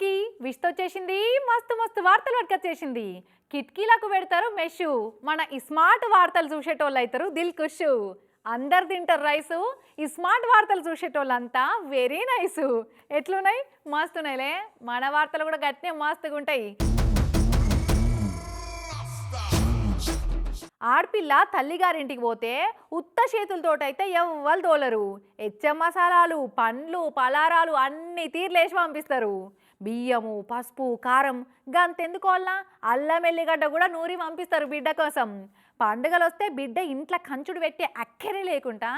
అందరికీ విష్తో వచ్చేసింది మస్తు మస్తు వార్తలు పట్టుకొచ్చేసింది కిటికీలకు పెడతారు మెషు. మన ఈ స్మార్ట్ వార్తలు చూసేటోళ్ళు అవుతారు దిల్ కుషు అందరు తింటారు రైసు. ఈ స్మార్ట్ వార్తలు చూసేటోళ్ళంతా వెరీ నైస్. ఎట్లున్నాయి? మస్తున్నాయిలే. మన వార్తలు కూడా గట్టినే మస్తుగా ఉంటాయి. ఆడపిల్ల తల్లిగారింటికి పోతే ఉత్త చేతులతోటైతే ఎవ్వరు తోలరు. ఎచ్చ మసాలాలు పండ్లు పలారాలు అన్ని తీర్లేసి పంపిస్తారు. బియ్యము పసుపు కారం గంతెందుకు అల్లం? ఎల్లిగడ్డ కూడా నూరి పంపిస్తారు బిడ్డ కోసం. పండుగలు వస్తే బిడ్డ ఇంట్లో కంచుడు పెట్టి అక్కరే లేకుండా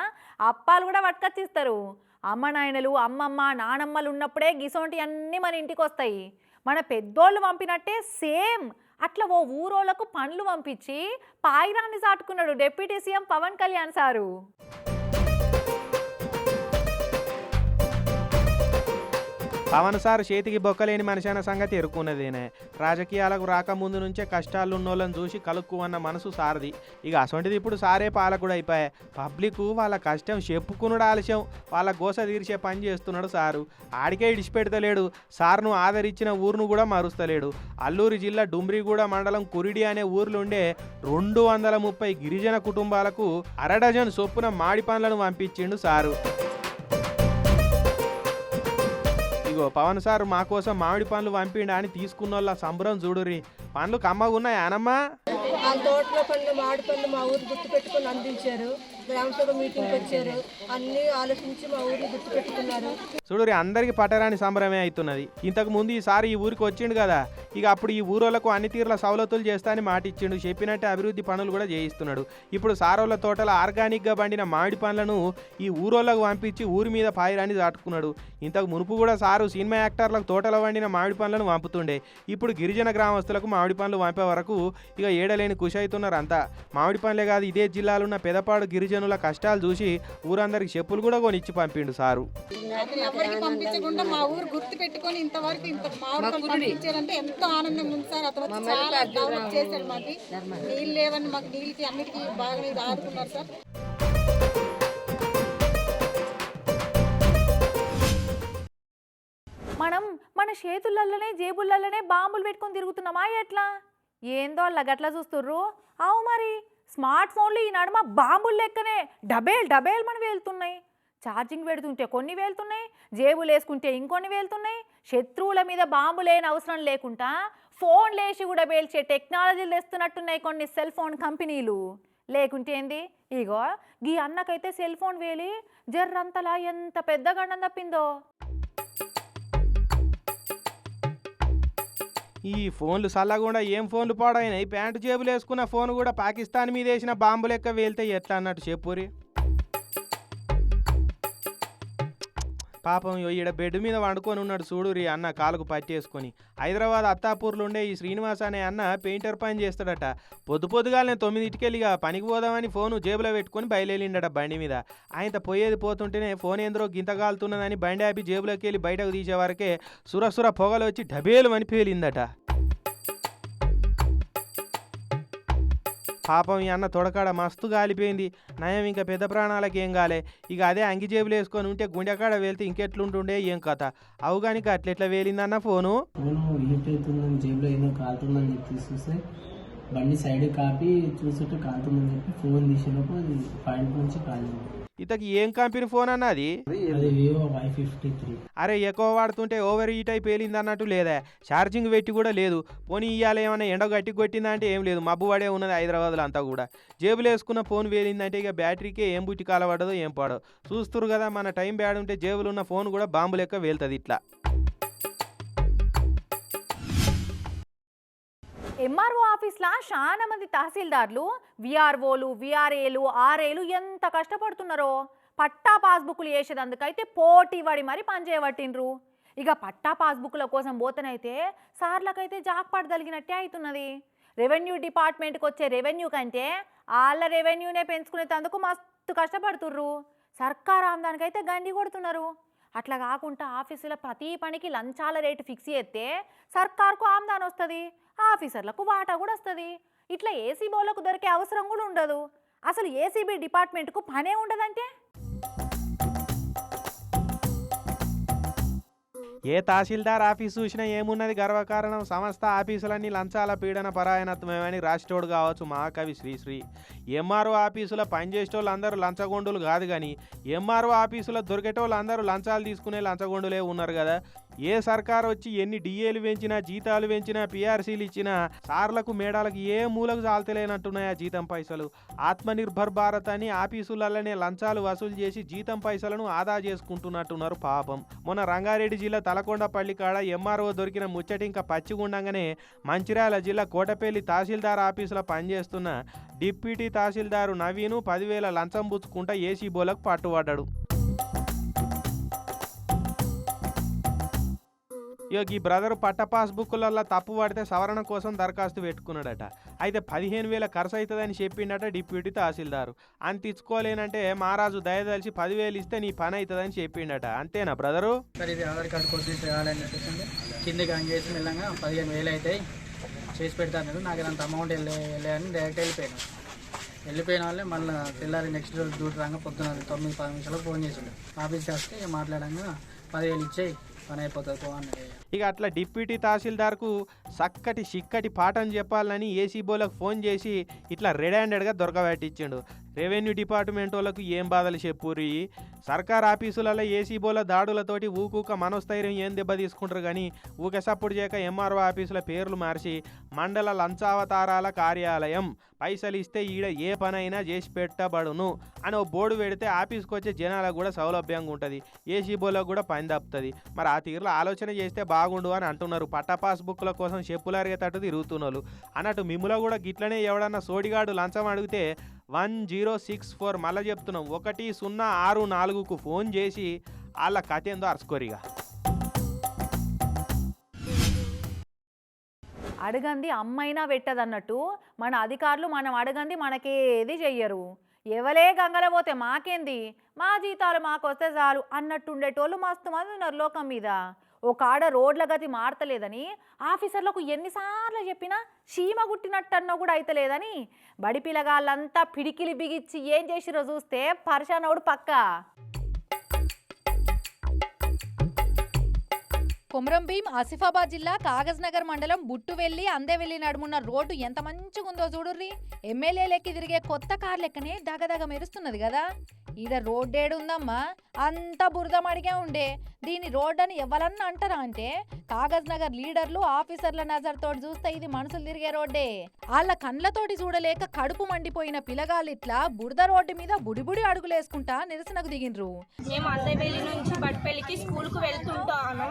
అప్పాలు కూడా పట్టుకొచ్చిస్తారు అమ్మ నాయనలు అమ్మమ్మ నానమ్మలు ఉన్నప్పుడే గిసోంటి అన్నీ మన ఇంటికి వస్తాయి మన పెద్దోళ్ళు పంపినట్టే సేమ్. అట్లా ఓ ఊరోళ్ళకు పండ్లు పంపించి పాయిరాన్ని చాటుకున్నాడు deputy CM Pawan Kalyan sir. Pawan sir చేతికి బొక్కలేని మనిషి అన్న సంగతి ఎరుకున్నదేనే రాజకీయాలకు రాకముందు నుంచే కష్టాలు ఉన్నోళ్ళని చూసి కలుక్కు అన్న మనసు సారది. ఇక అసొంటిది ఇప్పుడు సారే పాలకుడు అయిపోయాయి పబ్లిక్ వాళ్ళ కష్టం చెప్పుకునుడు ఆలస్యం. వాళ్ళ గోస తీర్చే పని చేస్తున్నాడు సారు. ఆడికే ఇడిచిపెడతలేడు. సార్ను ఆదరించిన ఊరును కూడా మారుస్తలేడు. అల్లూరి జిల్లా డుమ్రిగూడ మండలం కురిడి అనే ఊర్లుండే రెండు వందల ముప్పై గిరిజన కుటుంబాలకు అరడజన్ చొప్పున మాడి పండ్లను పంపించిండు సారు. ఇగో పవన్ సార్ మా కోసం మామిడి పండ్లు పంపిండా అని తీసుకున్న సంబరం చూడురి పండ్లు కమ్మగా ఉన్నాయి అనమ్మా తోటలో పండు మామిడి పండు మా ఊరు గుర్తు పెట్టుకొని అందించారు. గ్రామ సభ మీటింగ్కి వచ్చారు. అన్ని ఆలోచించి మా ఊరిని గుర్తు పెట్టుకున్నారు. చూడురి అందరికి పట్టరాని సంబరమే అవుతున్నది. ఇంతకు ముందు ఈసారి ఈ ఊరికి వచ్చిండు కదా. ఇక అప్పుడు ఈ ఊరోళ్ళకు అన్ని తీర్ల సవలతులు చేస్తా అని మాట ఇచ్చిండు. చెప్పినట్టే అభివృద్ధి పనులు కూడా చేయిస్తున్నాడు. ఇప్పుడు సారోళ్ళ తోటల ఆర్గానిక్గా పండిన మామిడి పండ్లను ఈ ఊరోళ్ళకు పంపించి ఊరి మీద పాయిరాని దాటుకున్నాడు. ఇంతకు మునుపు కూడా సారు సినిమా యాక్టర్లకు తోటలో వండిన మామిడి పండ్లను పంపుతుండే. ఇప్పుడు గిరిజన గ్రామస్తులకు మామిడి పండ్లు పంపే వరకు ఇక ఏడలేని ఖుషి అవుతున్నారు అంతా మామిడి పండ్లే కాదు ఇదే జిల్లాలో ఉన్న పెదపాడు గిరిజనుల కష్టాలు చూసి ఊరందరికి చెప్పులు కూడా కొనిచ్చి పంపిండు సారు. పంపించకుండా మా ఊరు గుర్తు పెట్టుకొని ఇంతవరకు ఇంత మామిడి పంపించారంటే ఎంతో ఆనందంగా ఉంది సార్. అతను వచ్చి చాలా డెవలప్ చేశాడు మాకు. నీళ్ళు లేవని మాకు నీళ్ళకి అన్నిటికీ బాగా ఆదుకున్నారు సార్. చేతులలోనే జేబులలోనే బాంబులు పెట్టుకొని తిరుగుతున్నామా ఎట్లా? ఏందో అలా గట్లా చూస్తుర్రు. అవు మరి స్మార్ట్ ఫోన్లు ఈ నడుమ బాంబులు లెక్కనే డబేల్ డబేల్ మన వెళ్తున్నాయి ఛార్జింగ్ పెడుతుంటే కొన్ని వెళ్తున్నాయి జేబులు వేసుకుంటే ఇంకొన్ని వెళ్తున్నాయి శత్రువుల మీద బాంబు లేని అవసరం లేకుండా ఫోన్ లేచి కూడా పేల్చే టెక్నాలజీలు తెస్తున్నట్టున్నాయి కొన్ని సెల్ ఫోన్ కంపెనీలు. లేకుంటే ఏంది? ఇగో గీ అన్నకైతే సెల్ ఫోన్ వేలి జర్రంతలా ఎంత పెద్ద గండం తప్పిందో. ఈ ఫోన్లు చల్లకుండా ఏం ఫోన్లు పాడైనాయి? ప్యాంటు జేబులు వేసుకున్న ఫోన్ కూడా పాకిస్తాన్ మీద వేసిన బాంబు లెక్క వేలితే ఎట్లా అన్నట్టు చెప్పురి పాపం ఈడ బెడ్ మీద వండుకొని ఉన్నాడు చూడురి అన్న కాలుకు పట్టేసుకొని. హైదరాబాద్ అత్తాపూర్లో ఉండే ఈ శ్రీనివాస్ అనే అన్న పెయింటర్ పని చేస్తాడట. పొద్దు పొద్దుగాలనే తొమ్మిదింటికెళ్ళిగా పనికి పోదామని ఫోను జేబులో పెట్టుకొని బయలుదేరిండట బండి మీద. ఆయన పోయేది పోతుంటేనే ఫోన్ ఏంద్రో గింతగాలుతున్నదని బండి ఆపి జేబులోకి వెళ్ళి బయటకు తీసే వరకే సురసుర పొగలు వచ్చి డబేలు అని పేలిందట. పాపం ఈ అన్న తొడకాడ మస్తు గాలిపోయింది. నయం ఇంకా పెద్ద ప్రాణాలకి ఏం కాలే ఇక అదే అంగి జేబులు వేసుకొని ఉంటే గుండెకాడ వెళ్తే ఇంకెట్లుంటుండే ఏం కథ? అవు కానీ అట్లెట్లా వేలిందన్న ఫోను? అవుతుందని జేబులో ఏదో కాలుతుందని చెప్పి చూస్తే బండి సైడ్ కాపి చూసేట్టు కాలుతుందని చెప్పి ఫోన్ తీసేలోపు పాయింట్ నుంచి కాలింది. ఇతకి ఏం కంపెనీ ఫోన్ అన్నది? అరే ఎక్కువ వాడుతుంటే ఓవర్ హీట్ అయి పేలింది అన్నట్టు లేదా? ఛార్జింగ్ పెట్టి కూడా లేదు. పోనీ ఇయ్యాల ఏమైనా ఎండ గట్టి కొట్టిందా అంటే ఏం లేదు. మబ్బు పడే ఉన్నది హైదరాబాద్లో అంతా కూడా. జేబులు వేసుకున్న ఫోన్ వేలిందంటే ఇక బ్యాటరీకే ఏం బుట్టి కాలపడదో ఏం పాడో. చూస్తురు కదా మన టైం బ్యాడ్ ఉంటే జేబులు ఉన్న ఫోన్ కూడా బాంబు లెక్క వేలుతుంది ఇట్లా. ఎంఆర్ఓ ఆఫీస్లా చాలా మంది తహసీల్దార్లు విఆర్ఓలు విఆర్ఏలు ఆర్ఏలు ఎంత కష్టపడుతున్నారో. పట్టా పాస్బుక్లు వేసేదందుకైతే పోటీ పడి మరి పనిచేయబట్టిండ్రు ఇక పట్టా పాస్బుక్ల కోసం పోతనైతే సార్లకైతే జాక్పాట్ తగిలినట్టే అవుతున్నది రెవెన్యూ డిపార్ట్మెంట్కి వచ్చే రెవెన్యూ కంటే వాళ్ళ రెవెన్యూనే పెంచుకునేటందుకు మస్తు కష్టపడుతుర్రు. సర్కార్ ఆమ్దానికైతే గండి కొడుతున్నారు. అట్లా కాకుండా ఆఫీసుల ప్రతి పనికి లంచాల రేటు ఫిక్స్ చేస్తే సర్కార్కు ఆమ్దాన్ వస్తుంది ఆఫీసర్లకు వాటా కూడా వస్తుంది. ఇట్లా ఏసీబోలకు దొరికే అవసరం కూడా ఉండదు. అసలు ఏసీబీ డిపార్ట్మెంట్కు పనే ఉండదంటే? ఏ తహసీల్దార్ ఆఫీస్ చూసినా ఏమున్నది? గర్వకారణం. సంస్థ ఆఫీసులన్నీ లంచాల పీడన పరాయణత్వమేమని రాష్ట్రోడు కావచ్చు మహాకవి శ్రీశ్రీ. ఎంఆర్ఓ ఆఫీసులో పనిచేసేటోళ్ళు అందరూ లంచగొండులు కాదు కానీ ఎంఆర్ఓ ఆఫీసులో దొరికేటోళ్ళు అందరూ లంచాలు తీసుకునే లంచగొండులే ఉన్నారు కదా ఏ సర్కారు వచ్చి ఎన్ని డిఏలు పెంచినా జీతాలు పెంచినా పీఆర్సీలు ఇచ్చినా సార్లకు మేడాలకు ఏ మూలకు చాలతలేనట్టున్నాయా జీతం పైసలు. ఆత్మనిర్భర్ భారత్ అని ఆఫీసులలోనే లంచాలు వసూలు చేసి జీతం పైసలను ఆదా చేసుకుంటున్నట్టున్నారు పాపం. మొన్న రంగారెడ్డి జిల్లా తలకొండపల్లి కాడ ఎంఆర్ఓ దొరికిన ముచ్చటి ఇంకా పచ్చిగుండంగానే మంచిర్యాల జిల్లా కోటపల్లి తహసీల్దార్ ఆఫీసులో పనిచేస్తున్న డిప్యూటీ తహసీల్దారు నవీను పదివేల లంచం పుచ్చుకుంటా ఏసీ బోలకు పట్టుబడ్డాడు. ఇక ఈ బ్రదర్ పట్ట పాస్బుక్లలో తప్పు పడితే సవరణ కోసం దరఖాస్తు పెట్టుకున్నాడట. అయితే పదిహేను వేల ఖర్చు అవుతుందని చెప్పిండట డిప్యూటీ తహసీల్దారు. అంత ఇచ్చుకోలేనంటే మహారాజు దయదలిచి పదివేలు ఇస్తే నీ పని అవుతుందని చెప్పిండట. అంతేనా బ్రదరు? సార్ ఇది ఆధార్ కార్డు కోసం చేయాలని చెప్పేసి కిందకి ఆన్ చేసి మెల్లగా పదిహేను వేలు అవుతాయి చేసి పెడతాను నాకు అంత అమౌంట్ వెళ్ళే వెళ్ళే అని డైరెక్ట్ వెళ్ళిపోయాను. వెళ్ళిపోయిన వాళ్ళే మళ్ళీ తెల్లారి నెక్స్ట్ రోజు డ్యూటీ రాగా పొద్దున తొమ్మిది పది నిమిషాలకు ఫోన్ చేసిండు. ఆఫీస్కి వస్తే మాట్లాడంగా పదివేలు ఇచ్చేయి పని అయిపోతుంది పో అన్నది ఇక అట్లా డిప్యూటీ తహసీల్దార్కు చక్కటి చిక్కటి పాఠం చెప్పాలని ఏసీబోలకు ఫోన్ చేసి ఇట్లా రెడ్ హ్యాండెడ్గా దొరకబెట్టించిండు. రెవెన్యూ డిపార్ట్మెంట్ వాళ్ళకు ఏం బాధలు చెప్పుర్రి సర్కార్ ఆఫీసులలో ఏసీ బోల దాడులతోటి ఊకూక మనోస్థైర్యం ఏం దెబ్బ తీసుకుంటారు కానీ ఊక సపోర్ట్ చేయక ఎంఆర్ఓ ఆఫీసుల పేర్లు మార్చి మండల లంచావతారాల కార్యాలయం పైసలు ఇస్తే ఈడ ఏ పనైనా చేసి పెట్టబడును అని ఓ బోర్డు పెడితే ఆఫీస్కి వచ్చే జనాలకు కూడా సౌలభ్యంగా ఉంటుంది. ఏసీ బోలకు కూడా పని తప్పుతుంది మరి ఆ తీరులో ఆలోచన చేస్తే బాగుండు అని అంటున్నారు. పట్టా పాస్బుక్ల కోసం చెప్పులు అరిగేటట్టు తిరుగుతున్నారు అన్నట్టు మిమ్ములో కూడా గిట్లనే ఎవడన్నా సోడిగాడు లంచం అడిగితే వన్ జీరో సిక్స్ ఫోర్ మళ్ళీ చెప్తున్నాం. ఒకటి సున్నా ఆరు నాలుగుకు ఫోన్ చేసి వాళ్ళ కథ ఏందో అరుచుకోరిగా. అడగంది అమ్మైనా పెట్టదన్నట్టు మన అధికారులు మనం అడగంది మనకేది చెయ్యరు. ఎవలే గంగల పోతే మాకేంది? మా జీతాలు మాకు వస్తే చాలు అన్నట్టుండేటోళ్ళు మస్తు మంది ఉన్నారు లోకం మీద. ఒక ఆడ రోడ్ల గతి మారతలేదని ఆఫీసర్లకు ఎన్నిసార్లు చెప్పినా చీమ గుట్టినట్టన్నా కూడా అయితలేదని బడి పిల్లగాళ్ళంతా పిడికిలి బిగిచ్చి ఏం చేసిరో చూస్తే పర్షానవుడు పక్కా. కొమరం భీం ఆసిఫాబాద్ జిల్లా కాగజ్ నగర్ మండలం బుట్టువెల్లి అందెవెల్లి నడుమున్న రోడ్డు ఎంత మంచిగుందో చూడుర్రి. ఎమ్మెల్యే లెక్కి తిరిగే కొత్త కార్ లెక్కనే దగదగ మెరుస్తున్నది కదా. ఈడ రోడ్డేడు ఉందమ్మా అంత బురదమడిగే ఉండే. దీని రోడ్డు అని ఎవరన్నా అంటారా అంటే కాగజ్ నగర్ లీడర్లు ఆఫీసర్ల నజర్తో చూస్తే ఇది మనసులు తిరిగే రోడ్డే. వాళ్ళ కండ్లతోటి చూడలేక కడుపు మండిపోయిన పిలగాళ్ళు ఇట్లా బురద రోడ్డు మీద బుడిబుడి అడుగులేసుకుంటా నిరసనకు దిగిండ్రు. మేము అందరిపల్లి నుంచి బట్పల్లికి స్కూల్కు వెళ్తుంటాను.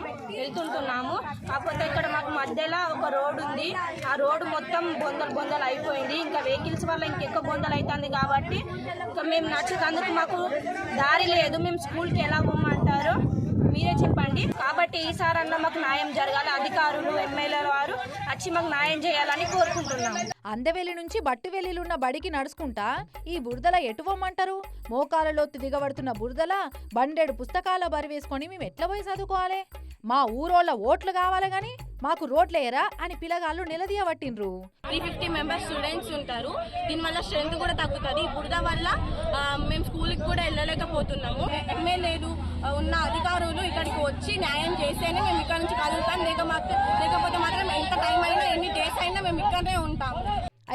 వెళ్తుంటున్నాము కాకపోతే ఇక్కడ మాకు మధ్యలో ఒక రోడ్ ఉంది. ఆ రోడ్డు మొత్తం బొందలు బొందలు అయిపోయింది. ఇంకా వెహికల్స్ వల్ల ఇంకెక్కువ బొందలు అవుతుంది కాబట్టి ఇంకా మేము నచ్చేందుకు మాకు దారి లేదు. మేము స్కూల్కి ఎలా పోమంటారు మీరే చెప్పండి. కాబట్టి ఈసారన్నా మాకు న్యాయం జరగాలి. అధికారులు ఎమ్మెల్యేల వారు వచ్చి మాకు న్యాయం చేయాలని కోరుకుంటున్నాము అందవెల్లి నుంచి బట్టువెల్లిలున్న బడికి నడుచుకుంటా ఈ బురదల ఎటు పొమ్మంటారు మోకాలలోతు దిగబడుతున్న బురదల బండెడు పుస్తకాల బరివేసుకొని మేము ఎట్లా పోయి చదువుకోవాలి? మా ఊరోళ్ళ ఓట్లు కావాలి గాని మాకు రోడ్లేయరా అని పిల్లగాళ్ళు నిలదీయబట్టిండ్రు. త్రీ ఫిఫ్టీ మెంబర్స్ స్టూడెంట్స్ ఉంటారు. దీనివల్ల స్ట్రెంత్ కూడా తగ్గుతుంది. ఈ బురద వల్ల మేము స్కూల్కి కూడా వెళ్ళలేకపోతున్నాము. ఎమ్మెల్యేలు ఉన్న అధికారులు ఇక్కడికి వచ్చి న్యాయం చేస్తేనే మేము ఇక్కడ నుంచి కదులుతాం లేక మాకు లేక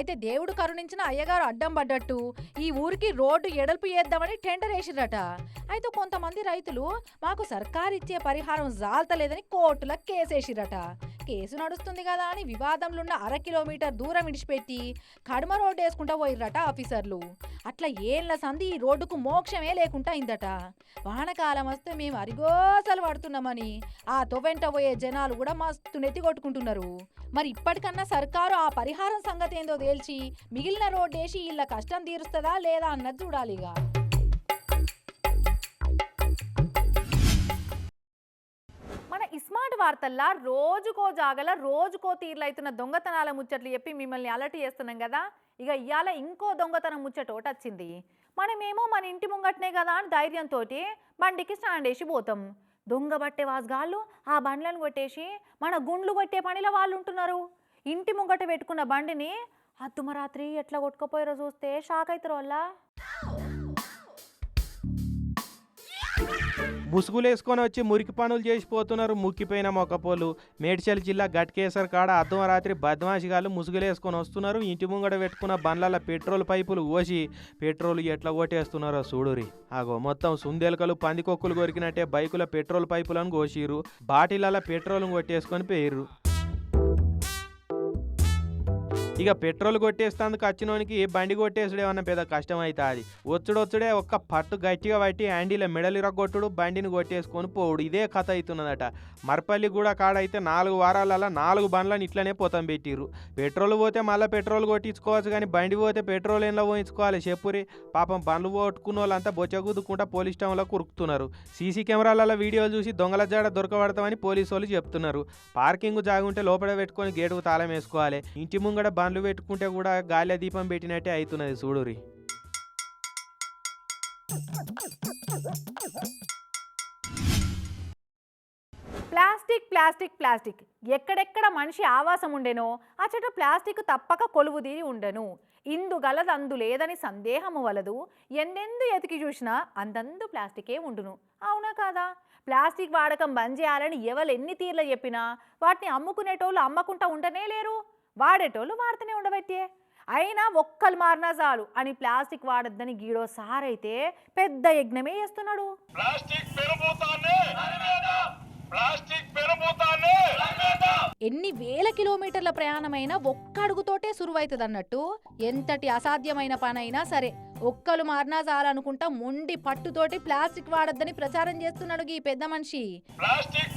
అయితే దేవుడు కరుణించిన అయ్యగారు అడ్డం పడ్డట్టు. ఈ ఊరికి రోడ్డు ఎడల్పు చేద్దామని టెండర్ వేసిరట అయితే కొంతమంది రైతులు మాకు సర్కారు ఇచ్చే పరిహారం జాలతలేదని కోర్టుల కేసేసిరట కేసు నడుస్తుంది కదా అని వివాదంలో ఉన్న అర కిలోమీటర్ దూరం విడిచిపెట్టి కడమ రోడ్డు వేసుకుంటా పోయిర్రట ఆఫీసర్లు. అట్లా ఏళ్ళ సంధి ఈ రోడ్డుకు మోక్షమే లేకుండా అయిందట. వానకాలం వస్తే మేము అరిగోసలు పడుతున్నామని ఆ తొవెంట పోయే జనాలు కూడా మస్తు నెత్తి కొట్టుకుంటున్నారు. మరి ఇప్పటికన్నా సర్కారు ఆ పరిహారం సంగతి ఏందో తేల్చి మిగిలిన రోడ్డేసి వీళ్ళ కష్టం తీరుస్తుందా లేదా అన్నది చూడాలిగా. ఇస్మార్ట్ వార్తల్లా రోజుకో జాగల రోజుకో తీర్లైతున్న దొంగతనాల ముచ్చట్లు చెప్పి మిమ్మల్ని అలర్ట్ చేస్తున్నాం కదా. ఇక ఇవాళ ఇంకో దొంగతనం ముచ్చట ఒకటి వచ్చింది మనమేమో మన ఇంటి ముంగట్నే కదా అని ధైర్యంతో బండికి స్టాండ్ వేసి పోతాం. దొంగ పట్టే వాసుగాళ్ళు ఆ బండ్లను కొట్టేసి మన గుండ్లు కొట్టే పనిలో వాళ్ళు ఉంటున్నారు. ఇంటి ముంగట పెట్టుకున్న బండిని అద్దుమరాత్రి ఎట్లా కొట్టుకపోయారో చూస్తే షాక్ అవుతారు వాళ్ళ. ముసుగులు వేసుకొని వచ్చి మురికి పనులు చేసిపోతున్నారు ముక్కిపోయిన మొక్కపోలు. మేడ్చల్ జిల్లా గట్కేసర్ కాడ అర్ధం రాత్రి బద్మాషిగాళ్ళు ముసుగులు వేసుకొని వస్తున్నారు. ఇంటి ముంగడ పెట్టుకున్న బండ్ల పెట్రోల్ పైపులు ఓసి పెట్రోల్ ఎట్లా కొట్టేస్తున్నారో చూడురి ఆగో మొత్తం సుందేలకలు పందికొక్కులు కొరికినట్టే బైకుల పెట్రోల్ పైపులను కోసిరు బాటిళ్ళ పెట్రోల్ కొట్టేసుకొని పోయిర్రు. ఇక పెట్రోల్ కొట్టేస్తందుకు వచ్చినోనికి బండి కొట్టేసుడు ఏమన్నా పెద్ద కష్టం అవుతుంది వచ్చుడొచ్చుడే ఒక్క పట్టు గట్టిగా పట్టి హ్యాండీలో మెడలు ఇరగొట్టుడు బండిని కొట్టేసుకొని పోవుడు. ఇదే కథ అవుతున్నదట మరపల్లి కూడా కాడైతే నాలుగు వారాలలో నాలుగు బండ్లను ఇట్లనే పోతం పెట్టిర్రు. పెట్రోల్ పోతే మళ్ళీ పెట్రోల్ కొట్టించుకోవచ్చు కానీ బండి పోతే పెట్రోల్ ఏంలో పోయించుకోవాలి చెప్పురి. పాపం బండ్లు కొట్టుకున్న వాళ్ళంతా బొచ్చగుద్దుకుంటా పోలీస్ స్టేషన్లో కురుకుతున్నారు. సీసీ కెమెరాలలో వీడియోలు చూసి దొంగల జాడ దొరకబడతామని పోలీసు వాళ్ళు చెప్తున్నారు. పార్కింగ్ జాగుంటే లోపల పెట్టుకొని గేటుకు తాళం వేసుకోవాలి. ఇంటి ముంగడ బండ్లు పెట్టుకుంటే కూడా గాలి దీపం పెట్టినట్టే అవుతున్నది చూడురి ప్లాస్టిక్ ప్లాస్టిక్ ప్లాస్టిక్. ఎక్కడెక్కడ మనిషి ఆవాసం ఉండెనో అచ్చట ప్లాస్టిక్ తప్పక కొలువు తీరి ఉండెను. ఇందు గలదందు లేదని సందేహము వలదు. ఎందెందు ఎతికి చూసినా అందందు ప్లాస్టికే ఉండును. అవునా కాదా? ప్లాస్టిక్ వాడకం బంద్ చేయాలని ఎవరు ఎన్ని తీర్లు చెప్పినా వాటిని అమ్ముకునేటోళ్ళు అమ్మకుంటా ఉండనే లేరు. వాడేటోళ్ళు వాడుతూనే ఉండబట్టే. అయినా ఒక్కలు మారినా చాలు. అని ప్లాస్టిక్ వాడొద్దని గీడో సారైతే పెద్ద యజ్ఞమే చేస్తున్నాడు. ప్లాస్టిక్ ప్లాస్టిక్ ఎన్ని వేల కిలోమీటర్ల ప్రయాణమైనా ఒక్క అడుగుతోటే సురువైతుంది అన్నట్టు ఎంతటి అసాధ్యమైన పనైనా సరే. ఒక్కలు మారినా చాలనుకుంటా మొండి పట్టుతోటి ప్లాస్టిక్ వాడొద్దని ప్రచారం చేస్తున్నాడు ఈ పెద్ద మనిషి. ప్లాస్టిక్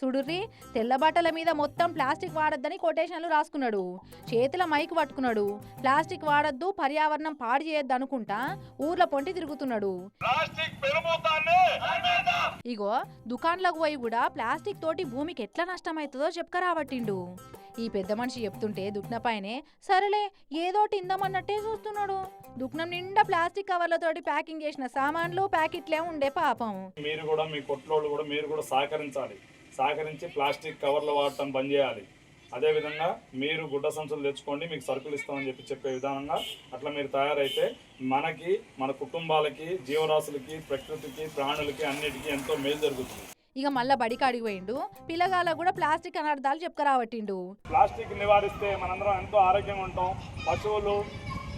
సుడుర్రి తెల్ల బట్టల మీద మొత్తం ప్లాస్టిక్ వాడొద్దని కొటేషన్లు రాసుకున్నాడు. చేతుల మైక్ పట్టుకున్నాడు. ప్లాస్టిక్ వాడొద్దు పర్యావరణం పాడు చేయొద్దు అనుకుంటా ఊర్ల పొంటి తిరుగుతున్నాడు. ఇగో దుకాన్లకు పోయి కూడా ప్లాస్టిక్ తోటి భూమికి ఎట్లా నష్టమవుతుందో చెప్పుకరాబట్టిండు ఈ పెద్ద మనిషి చెప్తుంటే దుక్నపైనే సరేలే ఏదోటి ఇందామన్నట్టే చూస్తున్నాడు. దుక్నం నిండా ప్లాస్టిక్ కవర్లతోటి ప్యాకింగ్ చేసిన సామాన్లు ప్యాకెట్లే ఉండే పాపం. మీరు కూడా మీ కొట్లోళ్ళు కూడా మీరు కూడా సహకరించాలి. సహకరించి ప్లాస్టిక్ కవర్లు వాడటం బంద్ చేయాలి. అదేవిధంగా మీరు గుడ్డ సంచులు తెచ్చుకోండి మీకు సరుకులు ఇస్తామని చెప్పి చెప్పే విధానంగా అట్లా మీరు తయారైతే మనకి మన కుటుంబాలకి జీవరాశులకి ప్రకృతికి ప్రాణులకి అన్నిటికీ ఎంతో మేలు జరుగుతుంది. ఇక మళ్ళా బడికి అడిగిపోయిండు. పిల్లగాళ్ళ కూడా ప్లాస్టిక్ అనర్థాలు చెప్పుకరాబట్టిండు. ప్లాస్టిక్ నివారిస్తే మనందరం ఎంతో ఆరోగ్యంగా ఉంటాం. పశువులు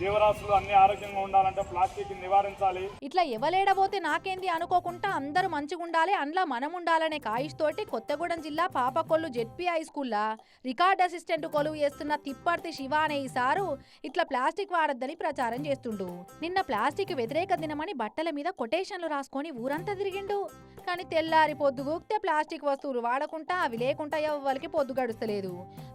జీవరాశులు అన్ని ఆరోగ్యంగా ఉండాలంటే ప్లాస్టిక్ నివారించాలి. ఇట్లా ఎవలేడబోతే నాకేంది అనుకోకుండా అందరూ మంచిగుండాలి అందులో మనం ఉండాలనే కాయిష్ కొత్తగూడెం జిల్లా పాపకొల్లు జెడ్పీ హై స్కూల్లా రికార్డ్ అసిస్టెంట్ కొలువు చేస్తున్న తిప్పర్తి శివ అనే ఈ సారు ఇట్లా ప్లాస్టిక్ వాడద్దని ప్రచారం చేస్తుండు. నిన్న ప్లాస్టిక్ వ్యతిరేక దినమని బట్టల మీద కొటేషన్లు రాసుకొని ఊరంతా తిరిగిండు. కానీ తెల్లారి పొద్దుగూక్తే ప్లాస్టిక్ వస్తువులు వాడకుండా అవి లేకుండా ఎవ్వరికి పొద్దు గడుస్తలేదు.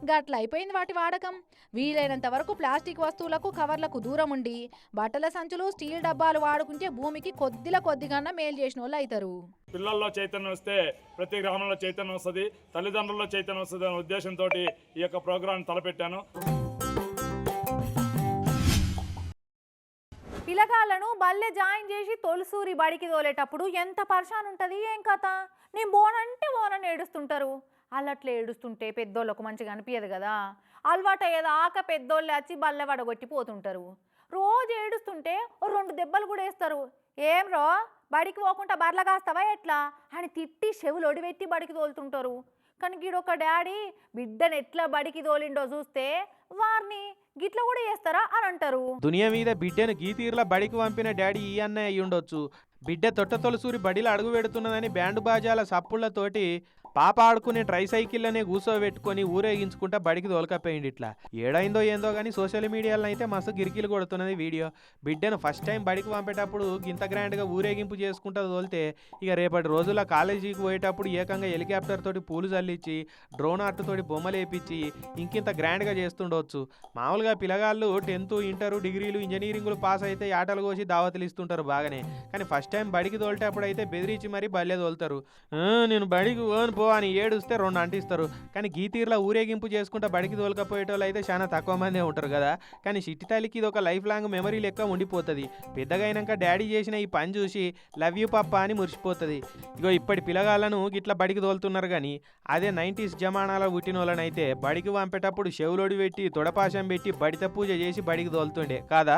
గట్ల అయిపోయింది వాటి వాడకం. వీలైనంత వరకు ప్లాస్టిక్ వస్తువులకు కవర్లకు దూరం ఉండి బట్టల సంచులు స్టీల్ డబ్బాలు వాడుకుంటే భూమికి కొద్దిల కొద్దిగా మేలు చేసిన వాళ్ళు అవుతారు పిల్లల్లో చైతన్యం వస్తే ప్రతి గ్రామంలో చైతన్యం వస్తుంది తల్లిదండ్రుల్లో చైతన్యం వస్తుంది అనే ఉద్దేశంతో ఈ యొక్క ప్రోగ్రాం తలపెట్టాను. పిల్లగాళ్ళను బల్లె జాయిన్ చేసి తొలిసూరి బడికి తోలేటప్పుడు ఎంత పర్షాన్ ఉంటుంది? ఏం కథ? నేను బోనంటే బోనని ఏడుస్తుంటారు. అల్లట్లే ఏడుస్తుంటే పెద్దోళ్ళకు మంచిగా అనిపించదు కదా. అలవాటు అయ్యేదాకా పెద్దోళ్ళు వచ్చి బల్లె వడగొట్టి పోతుంటారు. రోజు ఏడుస్తుంటే ఓ రెండు దెబ్బలు కూడా వేస్తారు. ఏం రో బడికి పోకుండా బర్ల కాస్తావా ఎట్లా? అని తిట్టి చెవులు ఒడివెట్టి బడికి తోలుతుంటారు. కానీ గీడొక డాడీ బిడ్డను ఎట్లా బడికి తోలిండో చూస్తే వారిని గిట్ల కూడా చేస్తారా అని అంటారు. దునియా మీద బిడ్డను గీతీర్ల బడికి పంపిన డాడీ ఈ అన్నయ్య అయ్యుండొచ్చు. బిడ్డ తొట్ట తొలసూరి బడిలో అడుగు పెడుతున్నదని బ్యాండ్ బాజాల సప్పుళ్ళతోటి పాప ఆడుకునే ట్రైసైకిళ్ళనే కూర్చోబెట్టుకొని ఊరేగించుకుంటా బడికి తోలకపోయింది ఇట్లా. ఏడైందో ఏందో కానీ సోషల్ మీడియాలో అయితే మస్తు గిరికీలు కొడుతున్నది వీడియో. బిడ్డను ఫస్ట్ టైం బడికి పంపేటప్పుడు ఇంత గ్రాండ్గా ఊరేగింపు చేసుకుంటా తోలితే ఇక రేపటి రోజుల్లో కాలేజీకి పోయేటప్పుడు ఏకంగా హెలికాప్టర్ తోటి పూలు చల్లించి డ్రోన్ ఆర్ట్ తోటి బొమ్మలు వేపించి ఇంకింత గ్రాండ్గా చేస్తుండవచ్చు మామూలుగా పిల్లగాళ్ళు టెన్త్ ఇంటరు డిగ్రీలు ఇంజనీరింగ్లు పాస్ అయితే ఆటలు కోసి దావతులు ఇస్తుంటారు బాగానే. కానీ ఫస్ట్ టైం బడికి తోలేటప్పుడు అయితే బెదిరించి మరీ బల్లే తోలుతారు. నేను బడికి పోను పో అని ఏడుస్తే రెండు అంటిస్తారు. కానీ గీతీర్లో ఊరేగింపు చేసుకుంటా బడికి తోలకపోయేటోళ్ళు అయితే చాలా తక్కువ మందే ఉంటారు కదా. కానీ చిట్టి తల్లికి ఇది ఒక లైఫ్ లాంగ్ మెమరీ లెక్క ఉండిపోతుంది. పెద్దగా అయినాక డాడీ చేసిన ఈ పని చూసి లవ్ యూ పప్ప అని మురిసిపోతుంది. ఇగో ఇప్పటి పిల్లగాళ్ళను గిట్లా బడికి తోలుతున్నారు కానీ అదే నైంటీస్ జమానాలో పుట్టిన వాళ్ళనైతే బడికి పంపేటప్పుడు చెవులోడి పెట్టి తొడపాశం పెట్టి బడిత పూజ చేసి బడికి తోలుతుండే. కాదా?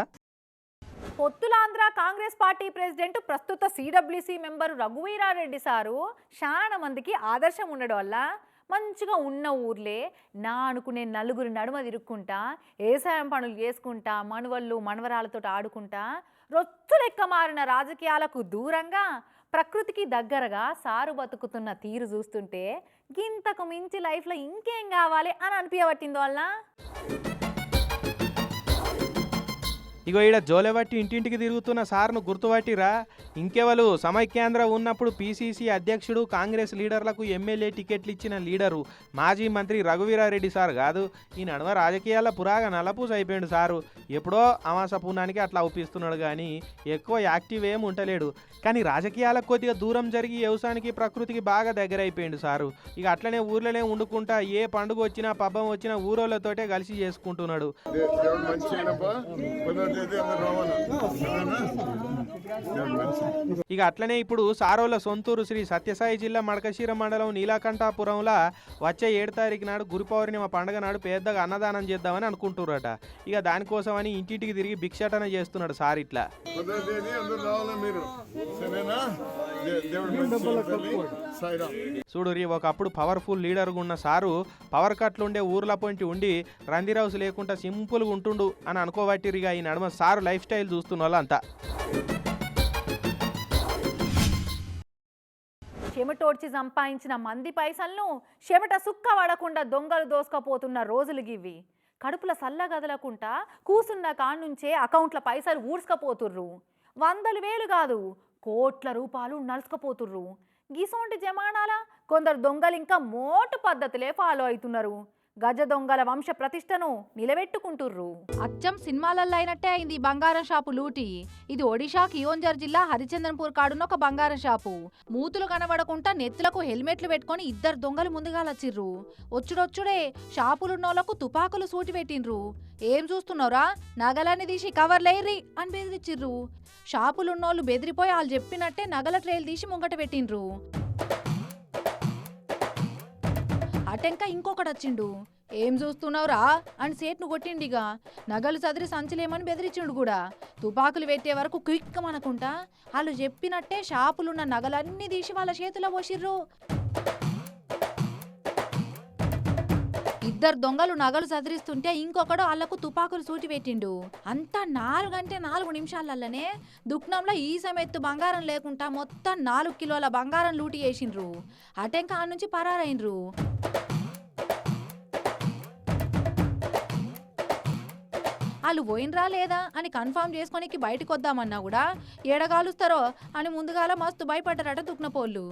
పొత్తులాంధ్ర కాంగ్రెస్ పార్టీ ప్రెసిడెంట్ ప్రస్తుత సిడబ్ల్యూసీ మెంబర్ రఘువీరారెడ్డి సారు చాలా మందికి ఆదర్శం ఉండడం వల్ల మంచిగా ఉన్న ఊర్లే. నా అనుకునే నలుగురు నడుమ తిరుక్కుంటా వ్యవసాయం పనులు చేసుకుంటా మనవళ్ళు మనవరాలతో ఆడుకుంటా రొచ్చు లెక్క మారిన రాజకీయాలకు దూరంగా ప్రకృతికి దగ్గరగా సారు బతుకుతున్న తీరు చూస్తుంటే గింతకు మించి లైఫ్లో ఇంకేం కావాలి అని అనిపించబట్టింది వల్ల ఇగో ఈడ జోలెబట్టి ఇంటింటికి తిరుగుతున్న సార్ను గుర్తుపట్టిరా? ఇంకెవలు? సమైక్యాంధ్ర ఉన్నప్పుడు పీసీసీ అధ్యక్షుడు కాంగ్రెస్ లీడర్లకు ఎమ్మెల్యే టికెట్లు ఇచ్చిన లీడరు మాజీ మంత్రి రఘువీరారెడ్డి సార్ కాదు. ఈ నడుమ రాజకీయాల పురాగా నలపూస అయిపోయాడు సారు. ఎప్పుడో అమాస పూనానికి అట్లా ఒప్పిస్తున్నాడు కానీ ఎక్కువ యాక్టివ్ ఏం ఉండలేడు. కానీ రాజకీయాలకు కొద్దిగా దూరం జరిగి వ్యవసాయానికి ప్రకృతికి బాగా దగ్గర అయిపోయిండు సారు. ఇక అట్లనే ఊర్లోనే వండుకుంటా ఏ పండుగ వచ్చినా పబ్బం వచ్చినా ఊరోళ్ళతోటే కలిసి చేసుకుంటున్నాడు. దేవుడు మంచి ఇక అట్లనే ఇప్పుడు సారోల సొంతూరు శ్రీ సత్యసాయి జిల్లా మడకశీర మండలం నీలకంఠాపురంలో వచ్చే ఏడు తారీఖు నాడు గురు పౌర్ణిమ పండుగ నాడు పెద్దగా అన్నదానం చేద్దామని అనుకుంటున్నారట ఇక దానికోసమని ఇంటింటికి తిరిగి భిక్షాటన చేస్తున్నాడు సార్ ఇట్లా. పదో చూడు రీ ఒకప్పుడు పవర్ఫుల్ లీడర్గా ఉన్న సారు పవర్ కట్లు ఉండే ఊర్ల పొంటి ఉండి రంది లేకుండా సింపుల్గా ఉంటుండు అని అనుకోబట్టిరిగా ఈ నడుమ సారు లైఫ్ స్టైల్ చూస్తున్న వాళ్ళంతా. చెమటోడ్చి సంపాదించిన మంది పైసలను చెమట సుక్క పడకుండా దొంగలు దోసుకపోతున్న రోజులు గివి కడుపుల సల్లగదలకుంటా కూసున్న కానుంచే అకౌంట్ల పైసలు ఊడ్చుకపోతుర్రు. వందలు వేలు కాదు కోట్ల రూపాయలు నలుసుకపోతుర్రు గిసోంటి జమానాల కొందరు దొంగలు ఇంకా మోటు పద్ధతులే ఫాలో అవుతున్నారు గజ దొంగల వంశ ప్రతిష్టను నిలబెట్టుకుంటుర్రు. అచ్చం సినిమాలల్లో అయినట్టే అయింది బంగారం షాపు లూటి. ఇది ఒడిషా కియోంజర్ జిల్లా హరిచందన్పూర్ కాడున్న ఒక బంగారం షాపు. మూతులు కనబడకుండా నెత్తులకు హెల్మెట్లు పెట్టుకొని ఇద్దరు దొంగలు ముందుగాలచ్చిర్రు వచ్చుడొచ్చుడే షాపులున్నోళ్ళకు తుపాకులు సూటి పెట్టిండ్రు. ఏం చూస్తున్నారా నగలని తీసి కవర్లేర్రి అని బెదిరిచ్చిర్రు. షాపులున్నోళ్ళు బెదిరిపోయి వాళ్ళు చెప్పినట్టే నగల ట్రేలు తీసి ముంగట పెట్టిండ్రు. అటెంక ఇంకొకటి వచ్చిండు ఏం చూస్తున్నావురా? అని సేట్ను కొట్టిండిగా. నగలు చదిరి సంచలేమని బెదిరించిండు కూడా. తుపాకులు పెట్టే వరకు క్విక్ అనుకుంటా వాళ్ళు చెప్పినట్టే షాపులున్న నగలన్నీ తీసి వాళ్ళ చేతిలో పోసిర్రు. ఇద్దరు దొంగలు నగలు చదిరిస్తుంటే ఇంకొకడు వాళ్ళకు తుపాకులు సూటి పెట్టిండు. అంతా నాలుగంటే నాలుగు నిమిషాలల్లనే దుక్నంలో ఈ సమెత్తు బంగారం లేకుండా మొత్తం నాలుగు కిలోల బంగారం లూటి చేసిండ్రు. అటెంక ఆ నుంచి పరారైండ్రు. వాళ్ళు పోయినరా లేదా అని కన్ఫర్మ్ చేసుకోనికి బయటకు వద్దామన్నా కూడా ఏడగాలుస్తారో అని ముందుగాల మస్తు భయపడ్డారట దుక్నపోళ్ళు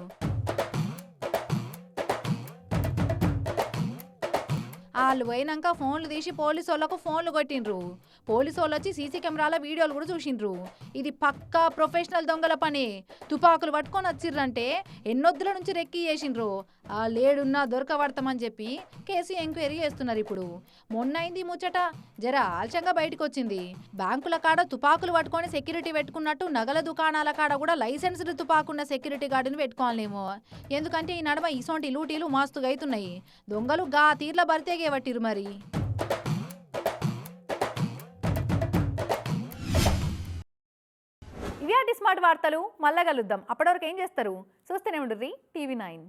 వాళ్ళు పోయినాక ఫోన్లు తీసి పోలీసు వాళ్ళకు ఫోన్లు కొట్టిండ్రు. పోలీసు వాళ్ళు వచ్చి సీసీ కెమెరాల వీడియోలు కూడా చూసిండ్రు. ఇది పక్కా ప్రొఫెషనల్ దొంగల పని. తుపాకులు పట్టుకొని వచ్చిర్రంటే ఎన్నొద్దుల నుంచి రెక్కి చేసిండ్రు. ఆ లేడున్నా దొరకబడతామని చెప్పి కేసు ఎంక్వైరీ చేస్తున్నారు ఇప్పుడు. మొన్న అయింది ముచ్చట. జర ఆలస్యంగా బయటకు వచ్చింది బ్యాంకుల కాడ తుపాకులు పట్టుకొని సెక్యూరిటీ పెట్టుకున్నట్టు నగల దుకాణాల కాడ కూడా లైసెన్స్డ్ తుపాకున్న సెక్యూరిటీ గార్డుని పెట్టుకోవాలేమో ఎందుకంటే ఈ నడమ ఇసోంటి లూటీలు మాస్తుగా అవుతున్నాయి. దొంగలు గా తీర్ల బరితేగే పట్టిరు మరి? ఇవి స్మార్ట్ వార్తలు మళ్ళా కలుద్దాం. అప్పటివరకు ఏం చేస్తారు? చూస్తూనే ఉండరు టీవీ నైన్.